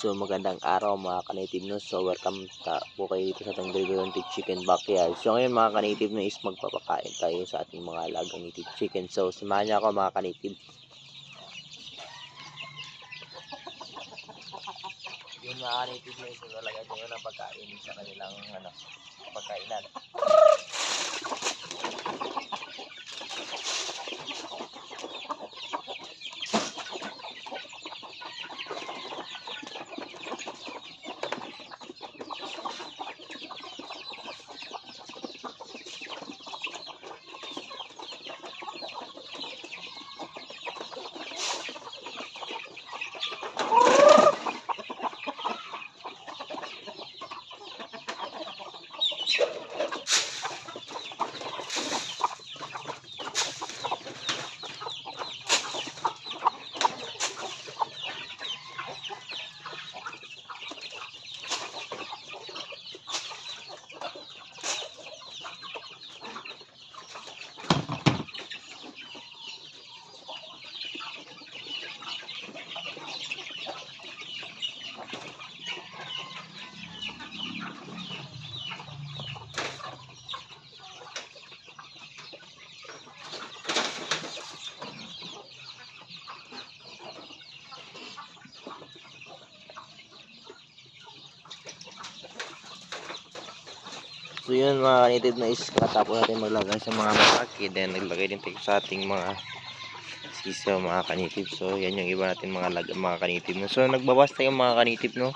So magandang araw mga ka-native no. So welcome ta po kayo dito sa ating Gregorian Chicken Backyard. So ngayon mga ka-native no is magpapakain tayo sa ating mga alagang native chicken. So samahan niyo ako mga ka-native. Yun mga ka-native no is nalagay tayo ng pagkain sa kanilang ano, pagkainan. So yun mga ka-native no is katapos natin maglagay sa mga malaki. Then naglagay din tayo sa ating mga sisa mga ka-native. So yan yung iba natin mga lag mga ka-native no. So nagbawas tayo mga ka-native no.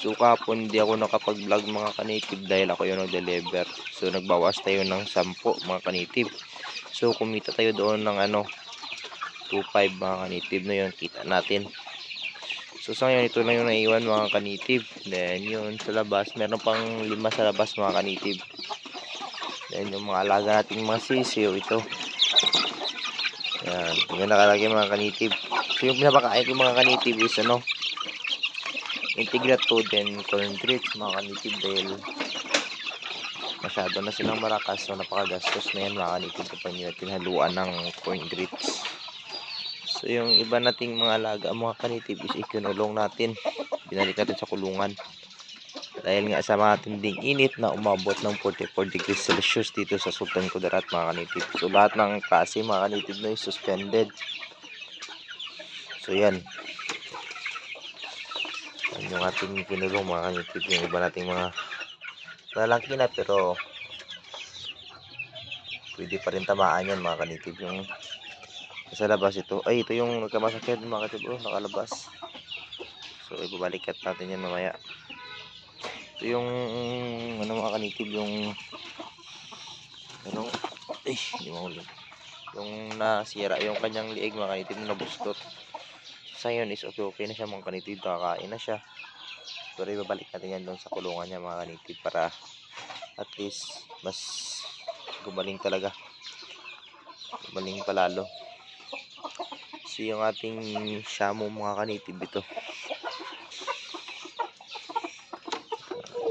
So kapon hindi ako nakapag-vlog mga ka-native dahil ako yung nag-deliver. So nagbawas tayo ng 10 mga ka-native. So kumita tayo doon ng ano 2.5 mga ka-native na yun. Kita natin. So sa ngayon ito lang yung naiwan mga ka-native. Then yun sa labas. Meron pang lima sa labas mga ka-native. Then yung mga alaga nating mga sisiyo ito. Yan. Yung nakalagay mga ka-native. So yung pinapakain ko mga ka-native is ano. Integrat to then corn grits mga ka-native dahil masyado na silang marakas so napakagastos na yan mga ka-native kapag nyo tinhaluan ng corn grits. So yung iba nating mga alaga, mga kanitive is ikinulong natin. Binalik natin sa kulungan. Dahil nga sa matinding init na umabot ng 44 degrees Celsius dito sa Sultan Kudarat mga kanitive. So lahat ng klase mga kanitive na suspended. So yan. Yan yung ating kinulong mga kanitive. Yung iba nating mga lalaki na pero pwede pa rin tamaan yan mga kanitive. Yung sa labas ito. Ay, ito yung nagkamasakit mga katibro, nakalabas. So, ibabalikat natin yan mamaya. Ito yung, ano mga kanitib, yung, ano, ay, hindi mahuli. Yung nasira, yung kanyang liig mga kanitib na nabustot. Sa yun is okay, okay na siya mga kanitib, kakain na siya. Pero ibabalik natin yan doon sa kulungan niya mga kanitib para at least mas gumaling talaga. Gumaling palalo. So yung ating shamo mga kanitib ito.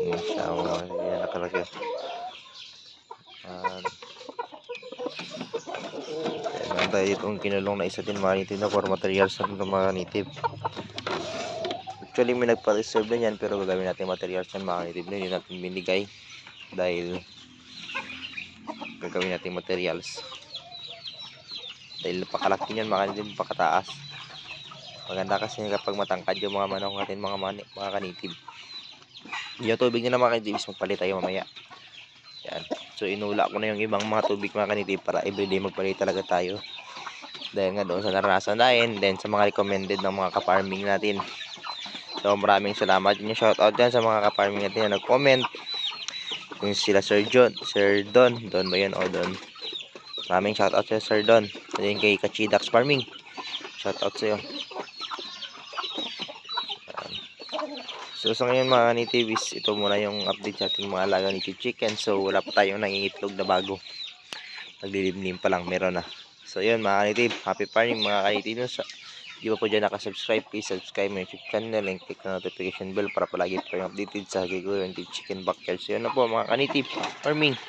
Yung shamo yan nakalagay. Um, meron tayo itong kinulong na isa din mga kanitib na for materials na mga kanitib. Actually may nagpa-reserve na yan pero gagawin natin materials yan mga kanitib na hindi natin binigay dahil gagawin natin materials dahil napakalaki niyan mga kanitib pakataas maganda kasi kapag matangkad yung mga manok natin mga mani, mga kanitib yung tubig nila mga kanitib is magpalit tayo mamaya. Yan. So inula ko na yung ibang mga tubig mga kanitib para everyday magpalit talaga tayo. Dahil nga doon sa naranasan natin then sa mga recommended ng mga ka-farming natin. So maraming salamat. Din yung shoutout dyan sa mga ka-farming natin na nag-comment. Yung sila Sir John Sir Don. Don ba yan o Don. Maraming shoutout sa Sir Don. Ayun kay Kachidax Farming. Shoutout sa iyo. So sa ngayon mga natives, ito muna yung update sa ating mga alaga native chicken. So wala pa tayong nangingitlog na bago. Naglilimlim pa lang, meron na. So yun mga native, happy farming mga kanitives. Di ba po dyan nakasubscribe, please subscribe my YouTube channel and click na notification bell para palagi po yung updated sa Gregorian Chicken Backyard. So yun na po mga kanitib, farming.